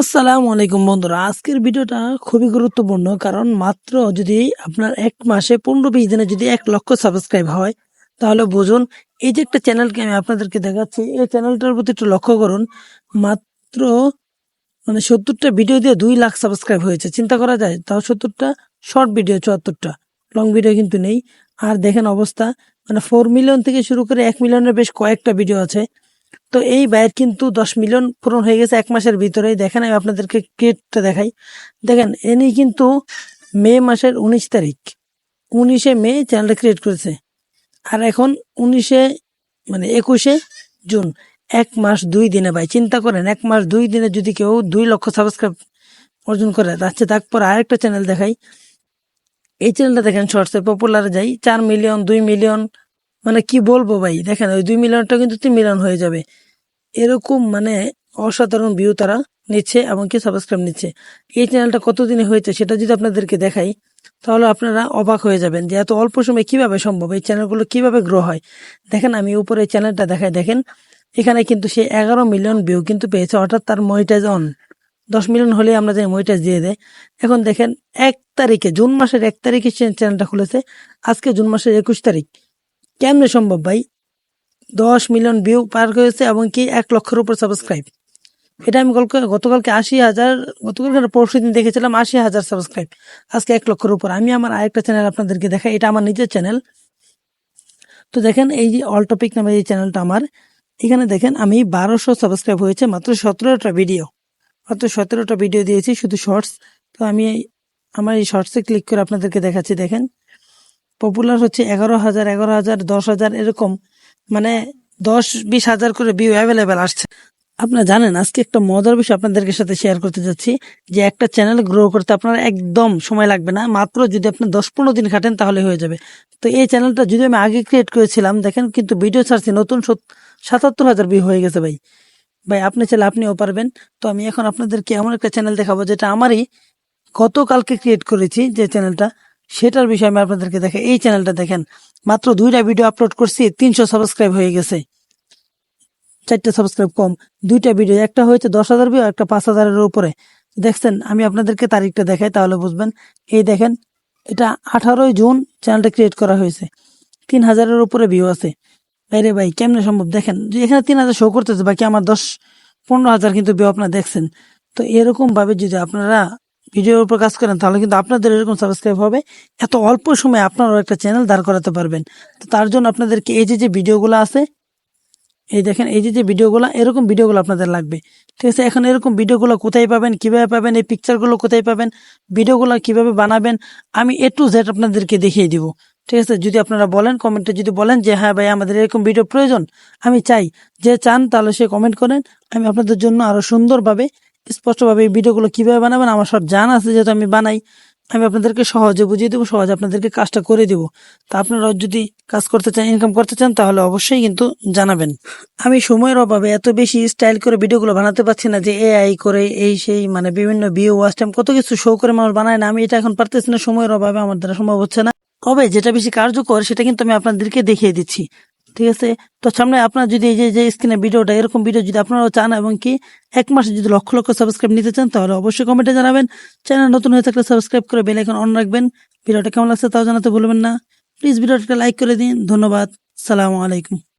আসসালামু আলাইকুম বন্ধুরা। আজকের ভিডিওটা খুবই গুরুত্বপূর্ণ, কারণ মাত্র যদি আপনার এক মাসে পনেরো বিশ দিনে যদি এক লক্ষ সাবস্ক্রাইব হয়, তাহলে বুঝুন, এই যে একটা চ্যানেলকে আমি আপনাদেরকে দেখাচ্ছি, এই চ্যানেলটার প্রতি একটু লক্ষ্য করুন, মাত্র মানে সত্তরটা ভিডিও দিয়ে দুই লাখ সাবস্ক্রাইব হয়েছে। চিন্তা করা যায়, তাও সত্তরটা শর্ট ভিডিও চুয়াত্তরটা। লং ভিডিও কিন্তু নেই। আর দেখেন অবস্থা মানে ফোর মিলিয়ন থেকে শুরু করে এক মিলিয়নের বেশ কয়েকটা ভিডিও আছে। তো এই ব্যয়ের কিন্তু দশ মিলিয়ন পূরণ হয়ে গেছে এক মাসের ভিতরেই। দেখেন, আমি আপনাদেরকে ক্রেটটা দেখাই। দেখেন, এনি কিন্তু মে মাসের উনিশ তারিখ। উনিশে মে চ্যানেলটা ক্রিয়েট করেছে। আর এখন উনিশে মানে একুশে জুন। এক মাস দুই দিনে ভাই, চিন্তা করেন, এক মাস দুই দিনে যদি কেউ দুই লক্ষ সাবস্ক্রাইব অর্জন করে তাচ্ছে তারপর আরেকটা চ্যানেল দেখাই। এই চ্যানেলটা দেখেন শর্টসে পপুলার যাই, চার মিলিয়ন, দুই মিলিয়ন মানে কি বলব ভাই? দেখেন, ওই দুই মিলিয়নটা কিন্তু তিন মিলিয়ন হয়ে যাবে। এরকম মানে অসাধারণ ভিউ তারা নিচ্ছে এবং কি সাবস্ক্রাইব নিচ্ছে। এই চ্যানেলটা কতদিনে হয়েছে সেটা যদি আপনাদেরকে দেখাই, তাহলে আপনারা অবাক হয়ে যাবেন যে এত অল্প সময় কীভাবে সম্ভব? এই চ্যানেলগুলো কীভাবে গ্রো হয়? দেখেন, আমি উপরে চ্যানেলটা দেখাই, দেখেন। এখানে কিন্তু সে এগারো মিলিয়ন ভিউ কিন্তু পেয়েছে, অর্থাৎ তার মনিটাইজ অন দশ মিলিয়ন হলে আমরা যে মনিটাইজ দিয়ে দেয়। এখন দেখেন, এক তারিখে, জুন মাসের এক তারিখে চ্যানেলটা খুলেছে। আজকে জুন মাসের একুশ তারিখ। কেমনে সম্ভব ভাই? দশ মিলিয়ন ভিউ পার হয়েছে এবং কি এক লক্ষের উপর সাবস্ক্রাইব এটা আমি গতকাল গতকালকে আশি হাজার, গতকালকে পরশু দিন দেখেছিলাম আশি হাজার সাবস্ক্রাইব আজকে এক লক্ষের উপর। আমি আমার আরেকটা চ্যানেল আপনাদেরকে দেখাই। এটা আমার নিজের চ্যানেল তো দেখেন এই যে অল টপিক নামে এই চ্যানেলটা আমার। এখানে দেখেন আমি বারোশো সাবস্ক্রাইব হয়েছে, মাত্র সতেরোটা ভিডিও মাত্র সতেরোটা ভিডিও দিয়েছি শুধু শর্টস তো আমি আমার এই শর্টসে ক্লিক করে আপনাদেরকে দেখাচ্ছি, দেখেন। পপুলার হচ্ছে এগারো হাজার এগারো হাজার, দশ হাজার, এরকম। মানে দশ, বিশ হাজার করে ভিউ অ্যাভেলেবেল আসছে। আপনারা জানেন, আজকে একটা মজার বিষয় আপনাদেরকে সাথে শেয়ার করতে যাচ্ছি, যে একটা চ্যানেল গ্রো করতে আপনার একদম সময় লাগবে না। মাত্র যদি আপনি দশ পনেরো দিন খাটেন, তাহলে হয়ে যাবে। তো এই চ্যানেলটা যদি আমি আগে ক্রিয়েট করেছিলাম, দেখেন কিন্তু ভিডিও ছাড়ছি, নতুন সাতাত্তর হাজার ভিউ হয়ে গেছে ভাই। ভাই, আপনি চাইলে আপনিও পারবেন। তো আমি এখন আপনাদেরকে এমন একটা চ্যানেল দেখাবো, যেটা আমারই গতকালকে ক্রিয়েট করেছি, যে চ্যানেলটা সেটার বিষয়ে আমি আপনাদেরকে দেখে, এই চ্যানেলটা দেখেন। মাত্র দুইটা ভিডিও আপলোড করছি, তিনশো সাবস্ক্রাইব হয়ে গেছে। চারটা সাবস্ক্রাইব কম, দুইটা ভিডিও একটা হয়েছে দশ হাজার ভিউ একটা পাঁচ হাজারের উপরে। দেখছেন, আমি আপনাদেরকে তারিখটা দেখাই, তাহলে বুঝবেন। এই দেখেন, এটা আঠারোই জুন চ্যানেলটা ক্রিয়েট করা হয়েছে। তিন হাজারের উপরে ভিউ আছে। বাইরে ভাই, কেমনে সম্ভব? দেখেন এখানে তিন হাজার শো করতেছে, বাকি আমার দশ, পনেরো হাজার কিন্তু ভিউ আপনারা দেখছেন। তো এরকমভাবে যদি আপনারা ভিডিওর উপর কাজ করেন, তাহলে কিন্তু আপনাদের এরকম সাবস্ক্রাইব হবে। এত অল্প সময়ে আপনারাও একটা চ্যানেল দাঁড় করাতে পারবেন। তো তার জন্য আপনাদেরকে এই যে যে ভিডিওগুলো আছে, এই দেখেন, এই যে যে ভিডিওগুলো, এরকম ভিডিওগুলো আপনাদের লাগবে। ঠিক আছে, এখন এরকম ভিডিওগুলো কোথায় পাবেন, কীভাবে পাবেন, এই পিকচারগুলো কোথায় পাবেন, ভিডিওগুলো কীভাবে বানাবেন, আমি এ টু জেড আপনাদেরকে দেখিয়ে দিব। ঠিক আছে, যদি আপনারা বলেন কমেন্টে যদি বলেন যে হ্যাঁ ভাই, আমাদের এরকম ভিডিও প্রয়োজন, আমি চাই। যে চান, তাহলে সে কমেন্ট করেন, আমি আপনাদের জন্য আরও সুন্দরভাবে স্পষ্টভাবে এই ভিডিওগুলো কীভাবে বানাবেন আমার সব জানা আছে, যেহেতু আমি বানাই। আমি আপনাদেরকে সহজে বুঝিয়ে দেবো, সহজে আপনাদেরকে কাজটা করে দেবো। তা আপনারা যদি কাজ করতে চান ইনকাম করতে চান, তাহলে অবশ্যই কিন্তু জানাবেন। আমি সময়ের অভাবে এত বেশি স্টাইল করে ভিডিওগুলো বানাতে পারছি না যে এআই করে, এই সেই মানে বিভিন্ন ভিউ ওয়াচ টাইম কত কিছু শো করে মানুষ বানায় না। আমি এটা এখন পারতেছি না, সময়ের অভাবে আমার দ্বারা সম্ভব হচ্ছে না। তবে যেটা বেশি কার্যকর, সেটা কিন্তু আমি আপনাদেরকে দেখিয়ে দিচ্ছি। ঠিক আছে? তো সামনে আপনার যদি এই যে যে স্ক্রিনে ভিডিওটা এরকম ভিডিও যদি আপনারাও চান এবং কি এক মাসে যদি লক্ষ লক্ষ সাবস্ক্রাইব নিতে চান, তাহলে অবশ্যই কমেন্টে জানাবেন। চ্যানেল নতুন হয়ে থাকলে সাবস্ক্রাইব করে বেল আইকন অন রাখবেন। ভিডিওটা কেমন লাগছে তাও জানাতে ভুলবেন না। প্লিজ ভিডিওটা লাইক করে দিন। ধন্যবাদ। সালামু আলাইকুম।